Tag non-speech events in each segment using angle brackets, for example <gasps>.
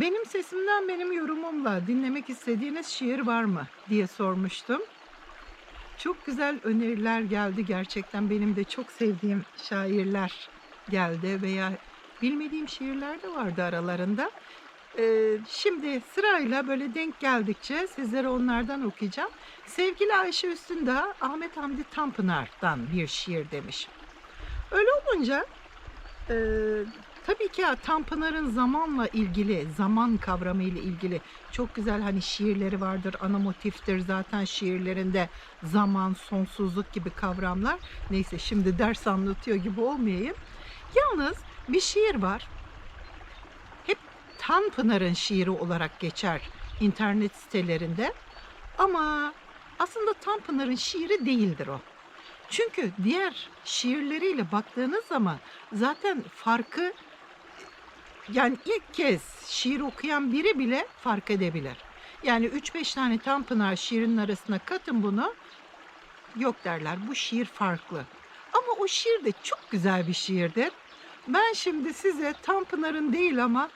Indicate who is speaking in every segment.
Speaker 1: Benim sesimden benim yorumumla dinlemek istediğiniz şiir var mı diye sormuştum. Çok güzel öneriler geldi gerçekten. Benim de çok sevdiğim şairler geldi veya bilmediğim şiirler de vardı aralarında. Ee, şimdi sırayla böyle denk geldikçe sizlere onlardan okuyacağım. Sevgili Ayşe Üstündağ, Ahmet Hamdi Tanpınar'dan bir şiir demiş. Öyle olunca e, tabii ki Tanpınar'ın zamanla ilgili, zaman kavramı ile ilgili çok güzel hani şiirleri vardır, ana motiftir zaten şiirlerinde zaman, sonsuzluk gibi kavramlar. Neyse şimdi ders anlatıyor gibi olmayayım. Yalnız bir şiir var. Hep Tanpınar'ın şiiri olarak geçer internet sitelerinde. Ama aslında Tanpınar'ın şiiri değildir o. Çünkü diğer şiirleriyle baktığınız zaman zaten farkı yani ilk kez şiir okuyan biri bile fark edebilir. Yani 3-5 tane Tanpınar şiirinin arasına katın bunu. Yok derler bu şiir farklı. Ama o şiir de çok güzel bir şiirdir. Ben şimdi size Tanpınar'ın değil ama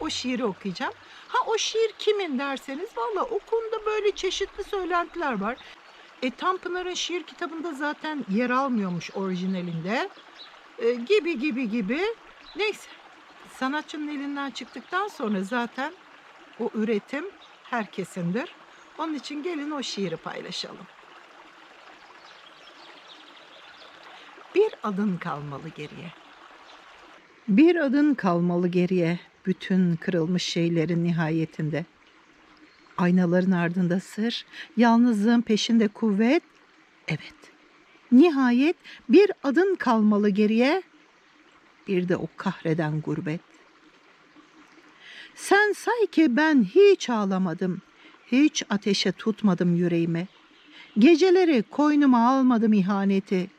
Speaker 1: o şiiri okuyacağım. Ha o şiir kimin derseniz valla o konuda böyle çeşitli söylentiler var. E, Tanpınar'ın şiir kitabında zaten yer almıyormuş orijinalinde. E, gibi gibi gibi. Neyse sanatçının elinden çıktıktan sonra zaten o üretim herkesindir. Onun için gelin o şiiri paylaşalım. Bir adın kalmalı geriye. Bir adın kalmalı geriye bütün kırılmış şeylerin nihayetinde. Aynaların ardında sır, yalnızlığın peşinde kuvvet. Evet. Nihayet bir adın kalmalı geriye. Bir de o kahreden gurbet. Sen say ki ben hiç ağlamadım. Hiç ateşe tutmadım yüreğimi. Geceleri koynuma almadım ihaneti.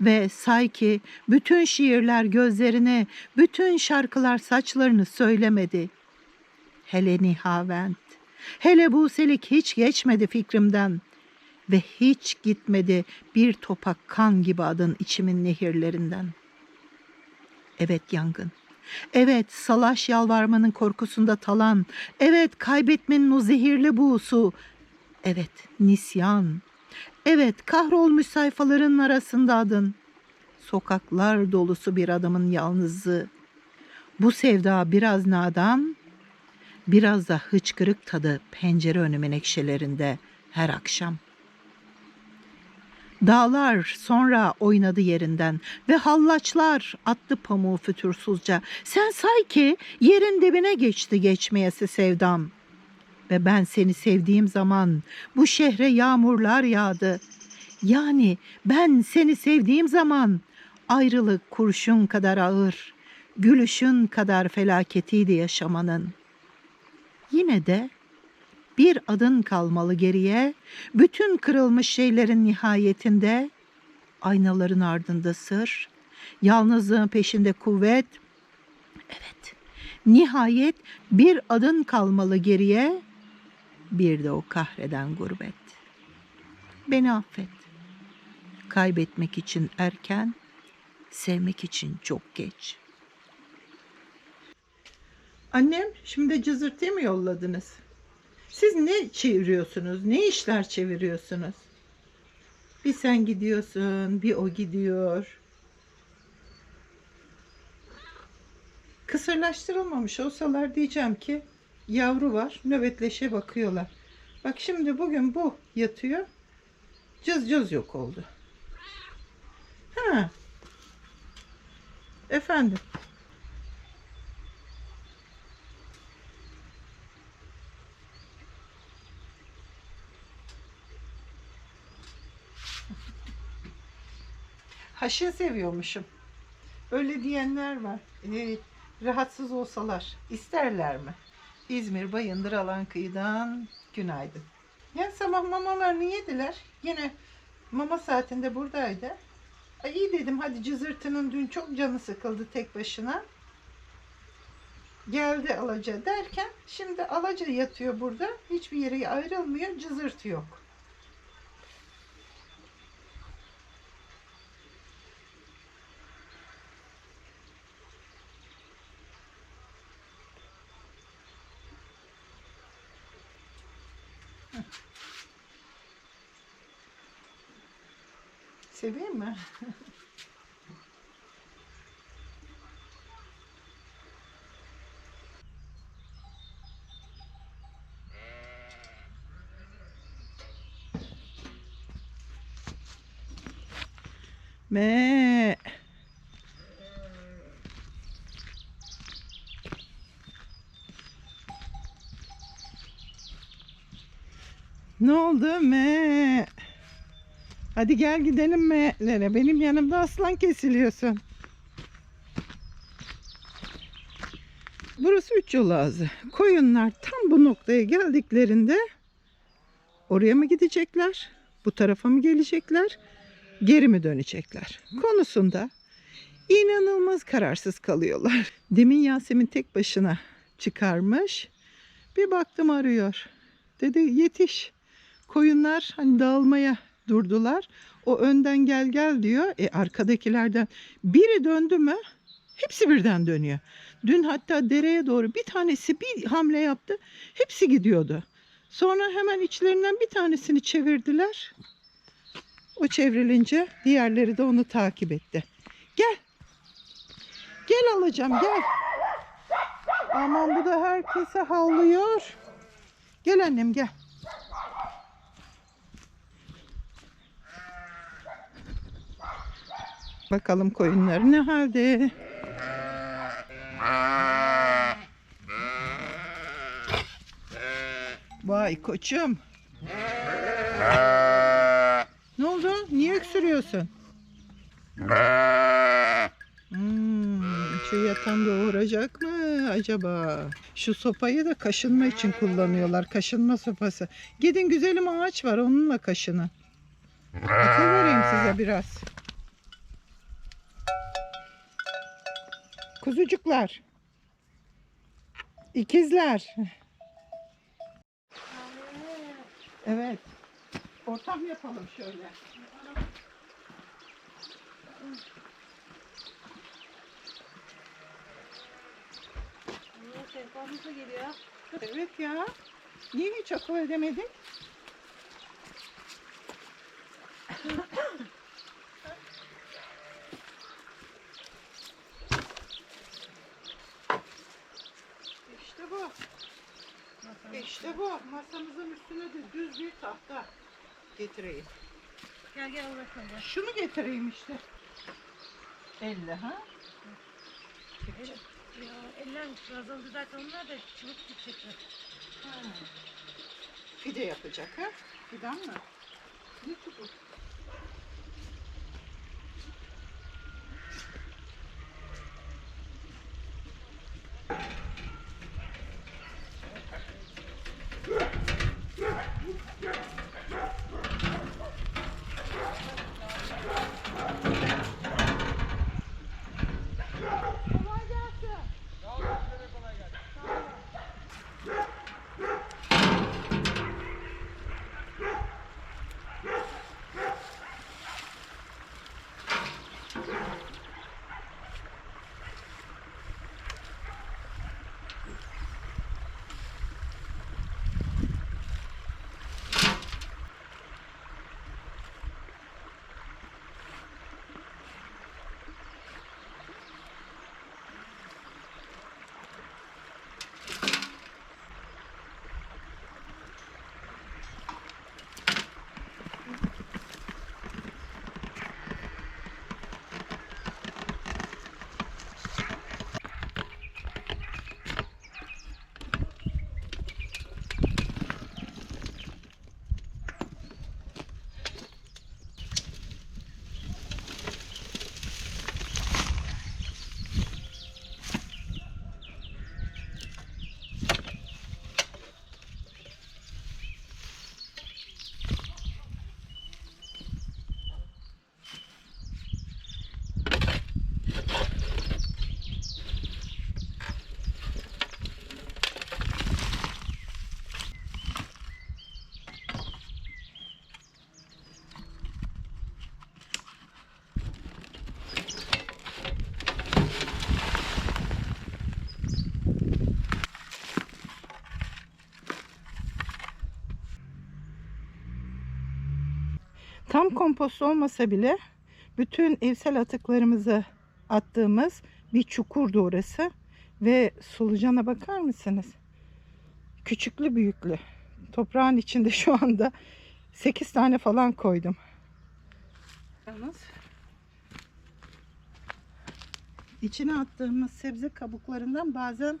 Speaker 1: Ve say ki bütün şiirler gözlerine, bütün şarkılar saçlarını söylemedi. Hele Nihavent, hele Buselik hiç geçmedi fikrimden. Ve hiç gitmedi bir topak kan gibi adın içimin nehirlerinden. Evet yangın, Evet salaş yalvarmanın korkusunda talan. Evet kaybetmenin o zehirli buğusu. Evet nisyan. Evet kahrolmuş sayfaların arasında adın. Sokaklar dolusu bir adamın yalnızlığı. Bu sevda biraz nadan, biraz da hıçkırık tadı pencere önü menekşelerinde her akşam.'' Dağlar sonra oynadı yerinden ve hallaçlar attı pamuğu fütursuzca. Sen say ki yerin dibine geçti geçmeyesi sevdam. Ve ben seni sevdiğim zaman bu şehre yağmurlar yağdı. Yani ben seni sevdiğim zaman ayrılık kurşun kadar ağır, gülüşün kadar felaketiydi yaşamanın. Yine de bir adın kalmalı geriye, bütün kırılmış şeylerin nihayetinde, aynaların ardında sır, yalnızlığın peşinde kuvvet. Evet, nihayet bir adın kalmalı geriye, bir de o kahreden gurbet. Beni affet. Kaybetmek için erken, sevmek için çok geç. Annem şimdi cızırtıyı mı yolladınız? Siz ne çeviriyorsunuz? Ne işler çeviriyorsunuz? Bir sen gidiyorsun, bir o gidiyor. Kısırlaştırılmamış olsalar diyeceğim ki yavru var, nöbetleşe bakıyorlar. Bak şimdi bugün bu yatıyor. Cız cız yok oldu. Ha. Efendim. Haşin seviyormuşum. Öyle diyenler var. Ee, rahatsız olsalar isterler mi? İzmir Bayındır Alan kıyıdan günaydın. Ya sabah mamalarını yediler. Yine mama saatinde buradaydı. Ay iyi dedim hadi cızırtının dün çok canı sıkıldı tek başına. Geldi alaca derken şimdi alaca yatıyor burada. Hiçbir yere ayrılmıyor. Cızırtı yok. Seveyim mi? Me. Hadi gel gidelim me'lere. Benim yanımda aslan kesiliyorsun. Burası üç yol ağzı. Koyunlar tam bu noktaya geldiklerinde oraya mı gidecekler? Bu tarafa mı gelecekler? Geri mi dönecekler? Konusunda inanılmaz kararsız kalıyorlar. <laughs> Demin Yasemin tek başına çıkarmış. Bir baktım arıyor. Dedi yetiş. Koyunlar hani dağılmaya durdular. O önden gel gel diyor. E arkadakilerden biri döndü mü hepsi birden dönüyor. Dün hatta dereye doğru bir tanesi bir hamle yaptı. Hepsi gidiyordu. Sonra hemen içlerinden bir tanesini çevirdiler. O çevrilince diğerleri de onu takip etti. Gel. Gel alacağım gel. Aman bu da herkese havlıyor. Gel annem gel. Bakalım koyunlar ne halde? Vay koçum. Ne oldu? Niye öksürüyorsun? Hmm, şu yatan doğuracak mı acaba? Şu sopayı da kaşınma için kullanıyorlar. Kaşınma sopası. Gidin güzelim ağaç var onunla kaşının. Akıl vereyim size biraz. Kuzucuklar. İkizler. Evet. Ortam yapalım şöyle.
Speaker 2: Sehpamız da geliyor.
Speaker 1: Evet ya. Niye hiç akıl edemedik? İşte bu. İşte bu. Masamızın üstüne de düz bir tahta getireyim.
Speaker 2: Gel gel uğraşma gel.
Speaker 1: Şunu getireyim işte. Elle ha?
Speaker 2: Ya eller azaldı zaten onlar da çubuk dikecekler.
Speaker 1: ha. Fide yapacak ha? Fidan mı? Ne çubuk? Tam kompost olmasa bile Bütün evsel atıklarımızı attığımız bir çukurdu orası. Ve solucana bakar mısınız? Küçüklü büyüklü. Toprağın içinde şu anda 8 tane falan koydum. Yalnız içine attığımız sebze kabuklarından bazen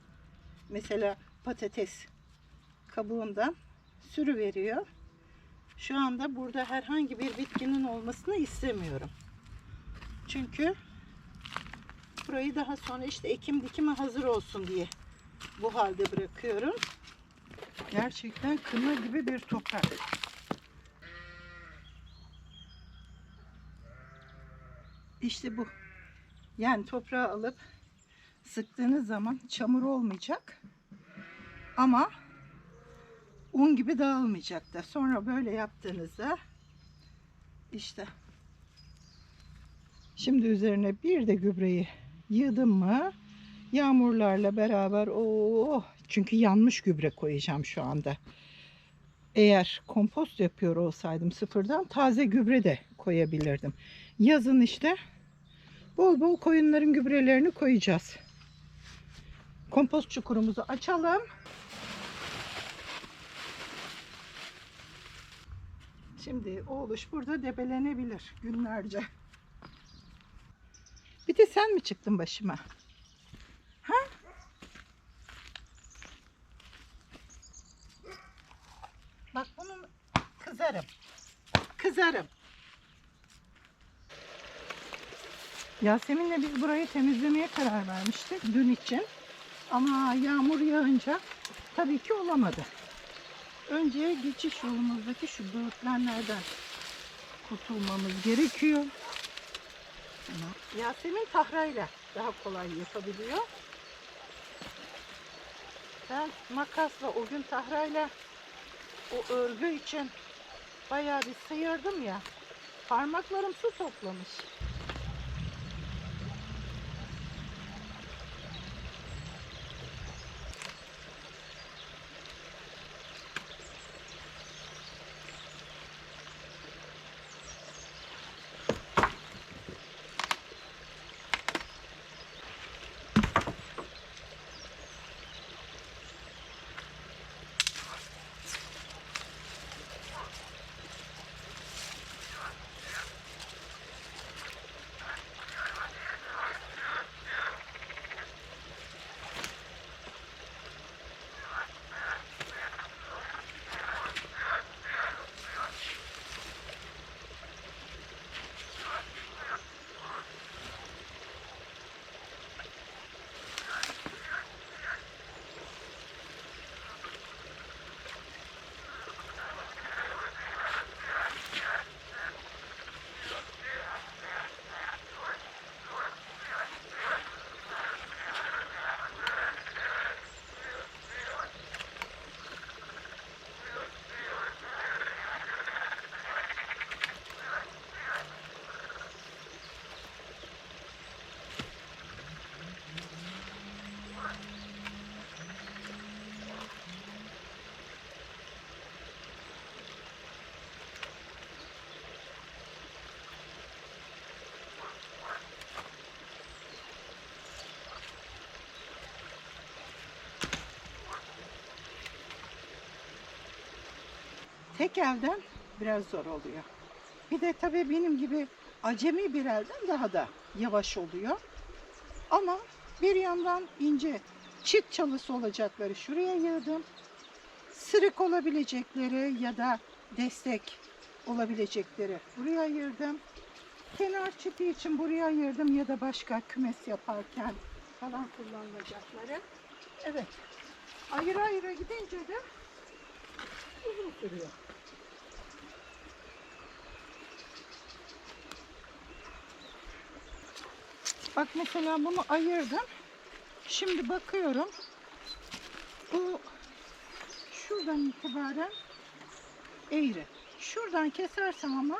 Speaker 1: mesela patates kabuğundan sürü veriyor. Şu anda burada herhangi bir bitkinin olmasını istemiyorum. Çünkü burayı daha sonra işte ekim dikime hazır olsun diye bu halde bırakıyorum. Gerçekten kına gibi bir toprak. İşte bu. Yani toprağı alıp sıktığınız zaman çamur olmayacak. Ama un gibi dağılmayacak da. Sonra böyle yaptığınızda işte şimdi üzerine bir de gübreyi yığdım mı yağmurlarla beraber oh çünkü yanmış gübre koyacağım şu anda. Eğer kompost yapıyor olsaydım sıfırdan taze gübre de koyabilirdim. Yazın işte bol bol koyunların gübrelerini koyacağız. Kompost çukurumuzu açalım. Şimdi oğluş burada debelenebilir günlerce. Bir de sen mi çıktın başıma? Ha? Bak bunun kızarım. Kızarım. Yasemin'le biz burayı temizlemeye karar vermiştik dün için. Ama yağmur yağınca tabii ki olamadı. Önce geçiş yolumuzdaki şu böğürtlenlerden kurtulmamız gerekiyor. Yasemin tahrayla daha kolay yapabiliyor. Ben makasla o gün tahrayla o örgü için bayağı bir sıyırdım ya. Parmaklarım su toplamış. Tek elden biraz zor oluyor. Bir de tabii benim gibi acemi bir elden daha da yavaş oluyor. Ama bir yandan ince çift çalısı olacakları şuraya yığdım. Sırık olabilecekleri ya da destek olabilecekleri buraya ayırdım. Kenar çipi için buraya ayırdım ya da başka kümes yaparken falan kullanılacakları. Evet. Ayrı ayrı gidince de uzun sürüyor. Bak mesela bunu ayırdım. Şimdi bakıyorum. Bu şuradan itibaren eğri. Şuradan kesersem ama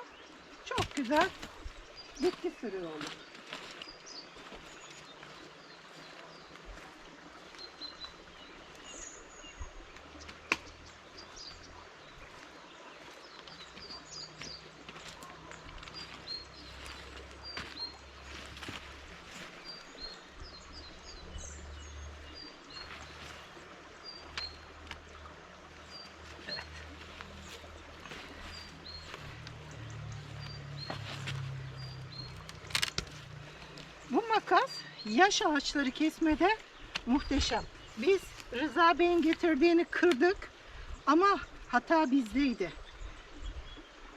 Speaker 1: çok güzel bitki sürüğü olur. Makas yaş ağaçları kesmede muhteşem. Biz Rıza Bey'in getirdiğini kırdık ama hata bizdeydi.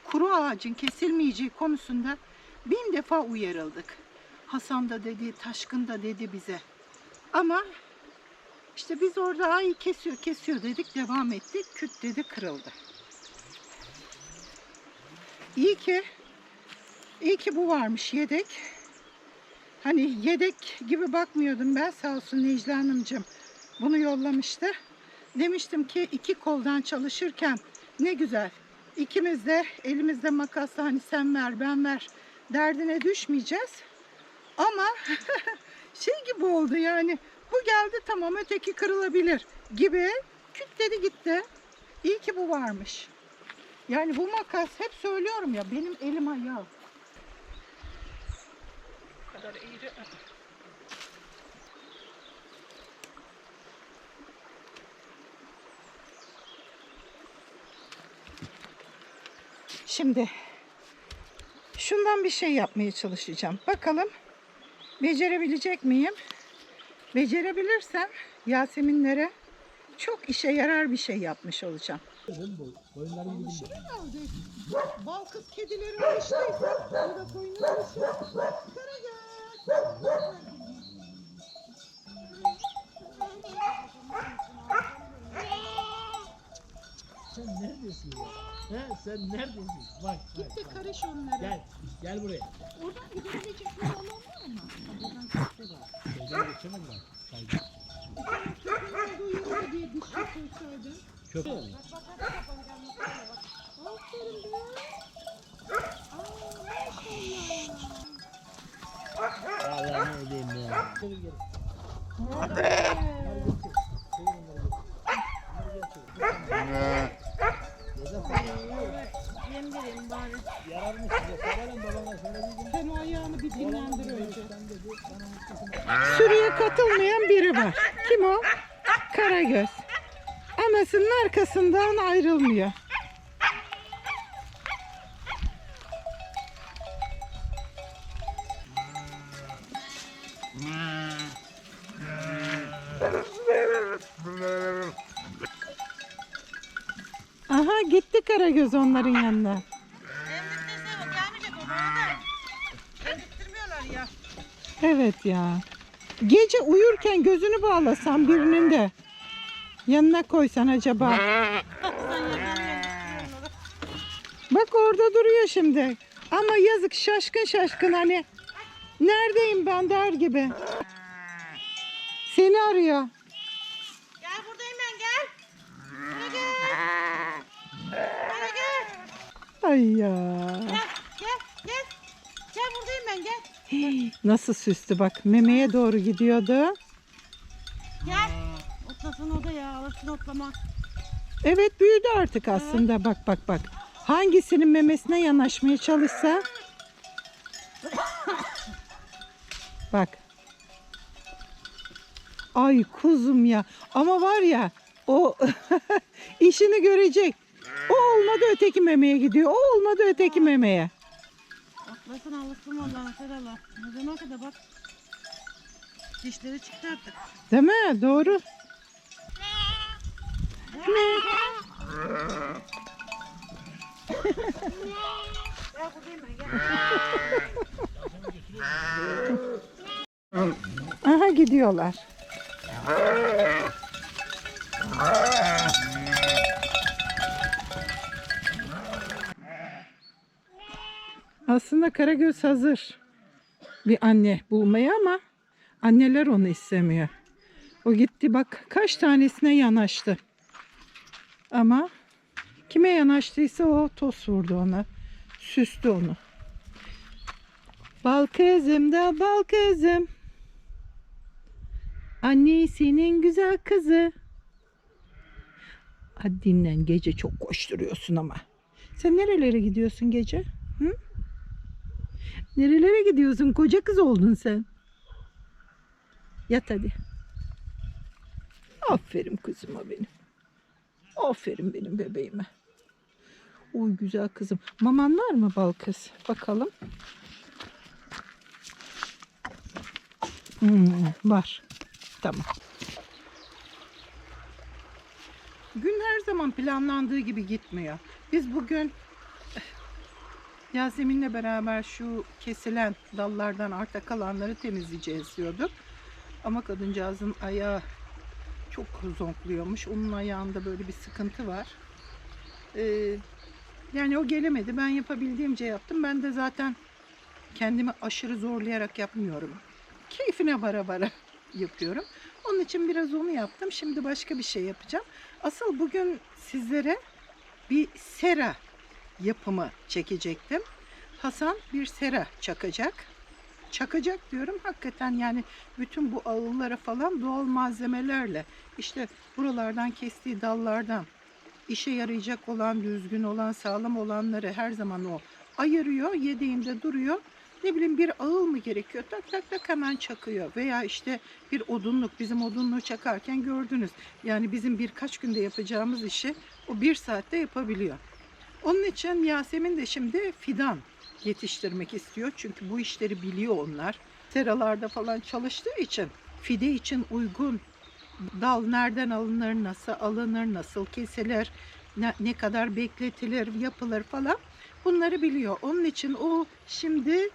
Speaker 1: Kuru ağacın kesilmeyeceği konusunda bin defa uyarıldık. Hasan da dedi, Taşkın da dedi bize. Ama işte biz orada ay kesiyor kesiyor dedik devam ettik. Küt dedi kırıldı. İyi ki iyi ki bu varmış yedek. Hani yedek gibi bakmıyordum ben sağ olsun Necla Hanımcığım bunu yollamıştı. Demiştim ki iki koldan çalışırken ne güzel. İkimiz de elimizde makasla hani sen ver ben ver derdine düşmeyeceğiz. Ama <laughs> şey gibi oldu yani bu geldi tamam öteki kırılabilir gibi küt dedi gitti. İyi ki bu varmış. Yani bu makas hep söylüyorum ya benim elim ayağım. Bu kadar eğri. Şimdi şundan bir şey yapmaya çalışacağım. Bakalım becerebilecek miyim? Becerebilirsem Yaseminlere çok işe yarar bir şey yapmış olacağım. Bal kız kedileri alıştıysa burada koyunu alışıyor.
Speaker 3: Sen neredesin ya? He, sen neredesin? Bak, bak,
Speaker 1: Git de
Speaker 3: bak.
Speaker 1: karış onlara.
Speaker 3: Gel, gel buraya.
Speaker 1: Oradan gidebilecek bir alan var mı? Buradan çıktı var.
Speaker 3: Şeyden geçemem ben. Saygı.
Speaker 1: Olduğu yere diye bir şey koysaydın.
Speaker 3: Köpek.
Speaker 1: Aferin be. Aa maşallah.
Speaker 3: Allah'ını ödeyim ya. Mutlusun.
Speaker 1: Sürüye katılmayan biri var. Kim o? Karagöz. Anasının arkasından ayrılmıyor. Aha Karagöz onların yanına.
Speaker 2: Gelmeyecek o da. Ya.
Speaker 1: Evet ya. Gece uyurken gözünü bağlasan birinin de yanına koysan acaba. Bak orada duruyor şimdi. Ama yazık şaşkın şaşkın hani. Neredeyim ben der gibi. Seni arıyor.
Speaker 2: Gel buradayım ben gel. Buraya gel. <laughs>
Speaker 1: Ay ya.
Speaker 2: Gel gel gel. Gel buradayım ben gel. <gasps>
Speaker 1: Nasıl süstü bak memeye doğru gidiyordu.
Speaker 2: Gel. Otlasın o da ya alırsın otlama.
Speaker 1: Evet büyüdü artık aslında bak bak bak. Hangisinin memesine yanaşmaya çalışsa. <coughs> Bak. Ay kuzum ya. Ama var ya o <laughs> işini görecek. O olmadı öteki memeye gidiyor. O olmadı öteki memeye.
Speaker 2: Otlasın alırsın vallahi Serala. Ne zaman kadar bak. Dişleri çıktı artık.
Speaker 1: Değil mi? Doğru.
Speaker 2: Gel buradayım ben gel.
Speaker 1: Aha gidiyorlar. Aslında Karagöz hazır bir anne bulmaya ama anneler onu istemiyor. O gitti bak kaç tanesine yanaştı. Ama kime yanaştıysa o toz vurdu ona. Süstü onu. Bal kızım da bal kızım. Annesinin güzel kızı. Hadi dinlen gece çok koşturuyorsun ama. Sen nerelere gidiyorsun gece? Hı? Nerelere gidiyorsun? Koca kız oldun sen. Yat hadi. Aferin kızıma benim. Aferin benim bebeğime. Oy güzel kızım. Maman var mı bal kız? Bakalım. Hmm, var. Tamam. Gün her zaman planlandığı gibi gitmiyor. Biz bugün Yasemin'le beraber şu kesilen dallardan arta kalanları temizleyeceğiz diyorduk. Ama kadıncağızın ayağı çok zonkluyormuş. Onun ayağında böyle bir sıkıntı var. Ee, yani o gelemedi. Ben yapabildiğimce yaptım. Ben de zaten kendimi aşırı zorlayarak yapmıyorum. Keyfine bara bara <laughs> yapıyorum. Onun için biraz onu yaptım. Şimdi başka bir şey yapacağım. Asıl bugün sizlere bir sera yapımı çekecektim. Hasan bir sera çakacak. Çakacak diyorum hakikaten yani bütün bu ağıllara falan doğal malzemelerle işte buralardan kestiği dallardan işe yarayacak olan, düzgün olan, sağlam olanları her zaman o ayırıyor, yediğinde duruyor. Ne bileyim bir ağıl mı gerekiyor? Tak tak tak hemen çakıyor. Veya işte bir odunluk, bizim odunluğu çakarken gördünüz. Yani bizim birkaç günde yapacağımız işi o bir saatte yapabiliyor. Onun için Yasemin de şimdi fidan yetiştirmek istiyor. Çünkü bu işleri biliyor onlar. Seralarda falan çalıştığı için fide için uygun dal nereden alınır, nasıl alınır, nasıl kesilir, ne, ne kadar bekletilir, yapılır falan bunları biliyor. Onun için o şimdi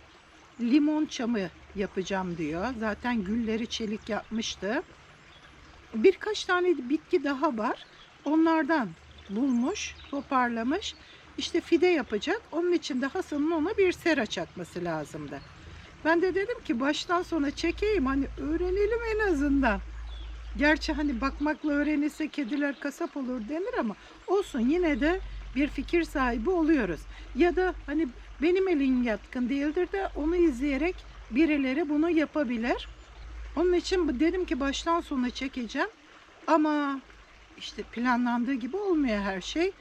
Speaker 1: limon çamı yapacağım diyor. Zaten gülleri çelik yapmıştı. Birkaç tane bitki daha var. Onlardan bulmuş, toparlamış. İşte fide yapacak. Onun için de Hasan'ın ona bir sera çakması lazımdı. Ben de dedim ki baştan sona çekeyim hani öğrenelim en azından. Gerçi hani bakmakla öğrenirse kediler kasap olur denir ama olsun yine de bir fikir sahibi oluyoruz. Ya da hani benim elim yatkın değildir de onu izleyerek birileri bunu yapabilir. Onun için dedim ki baştan sona çekeceğim. Ama işte planlandığı gibi olmuyor her şey.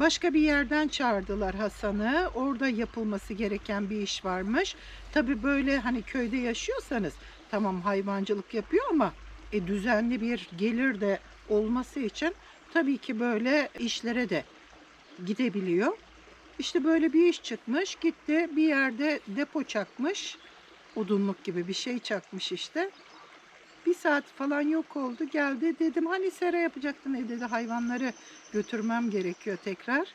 Speaker 1: Başka bir yerden çağırdılar Hasan'ı. Orada yapılması gereken bir iş varmış. Tabii böyle hani köyde yaşıyorsanız tamam hayvancılık yapıyor ama e, düzenli bir gelir de olması için tabii ki böyle işlere de gidebiliyor. İşte böyle bir iş çıkmış. Gitti bir yerde depo çakmış. Odunluk gibi bir şey çakmış işte. Bir saat falan yok oldu. Geldi dedim hani sera yapacaktın evde de hayvanları götürmem gerekiyor tekrar.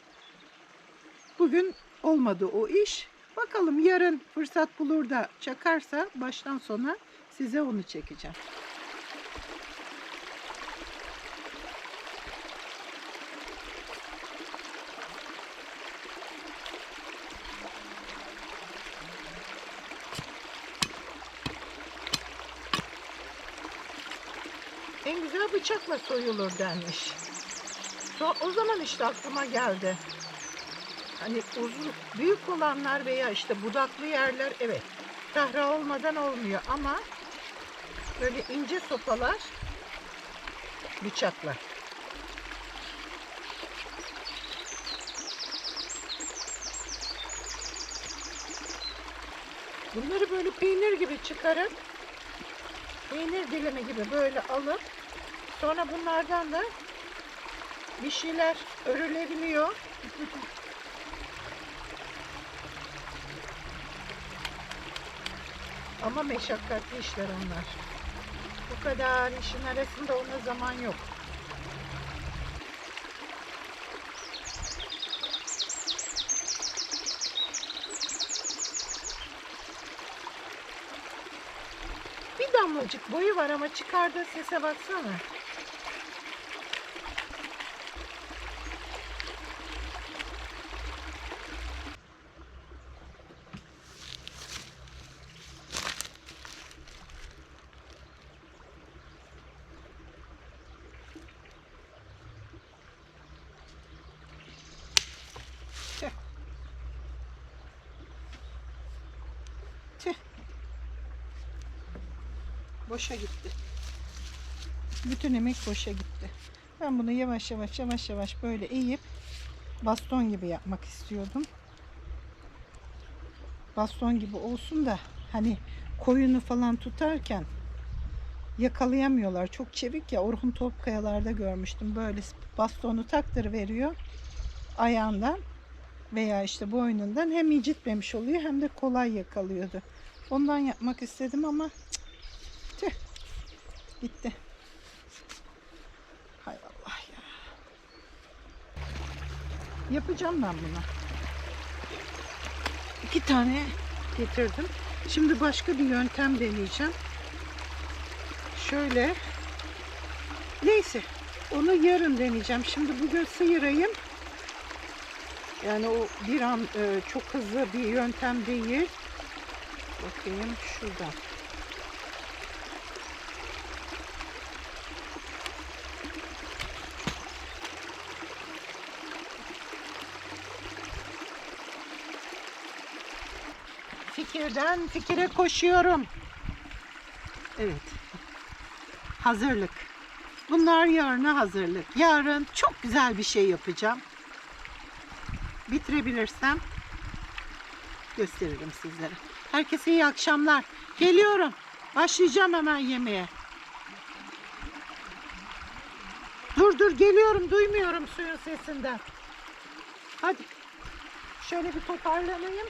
Speaker 1: Bugün olmadı o iş. Bakalım yarın fırsat bulur da çakarsa baştan sona size onu çekeceğim. En güzel bıçakla soyulur denmiş. O zaman işte aklıma geldi. Hani uzun, büyük olanlar veya işte budaklı yerler evet tahra olmadan olmuyor ama böyle ince sopalar bıçakla. Bunları böyle peynir gibi çıkarıp peynir dilimi gibi böyle alıp sonra bunlardan da bir şeyler örülebiliyor. Ama meşakkatli işler onlar. Bu kadar işin arasında ona zaman yok. Bir damlacık boyu var ama çıkardığı sese baksana. Boşa gitti. Bütün emek boşa gitti. Ben bunu yavaş yavaş yavaş yavaş böyle eğip baston gibi yapmak istiyordum. Baston gibi olsun da hani koyunu falan tutarken yakalayamıyorlar. Çok çevik ya. Orhun Topkayalar'da görmüştüm. Böyle bastonu taktır veriyor ayağından veya işte boynundan hem incitmemiş oluyor hem de kolay yakalıyordu. Ondan yapmak istedim ama. Gitti. Hay Allah ya. Yapacağım ben bunu. İki tane getirdim. Şimdi başka bir yöntem deneyeceğim. Şöyle. Neyse. Onu yarın deneyeceğim. Şimdi bugün sıyırayım. Yani o bir an e, çok hızlı bir yöntem değil. Bakayım şuradan. Fikirden fikire koşuyorum. Evet. Hazırlık. Bunlar yarına hazırlık. Yarın çok güzel bir şey yapacağım. Bitirebilirsem gösteririm sizlere. Herkese iyi akşamlar. Geliyorum. Başlayacağım hemen yemeğe. Dur dur geliyorum. Duymuyorum suyun sesinden. Hadi. Şöyle bir toparlanayım.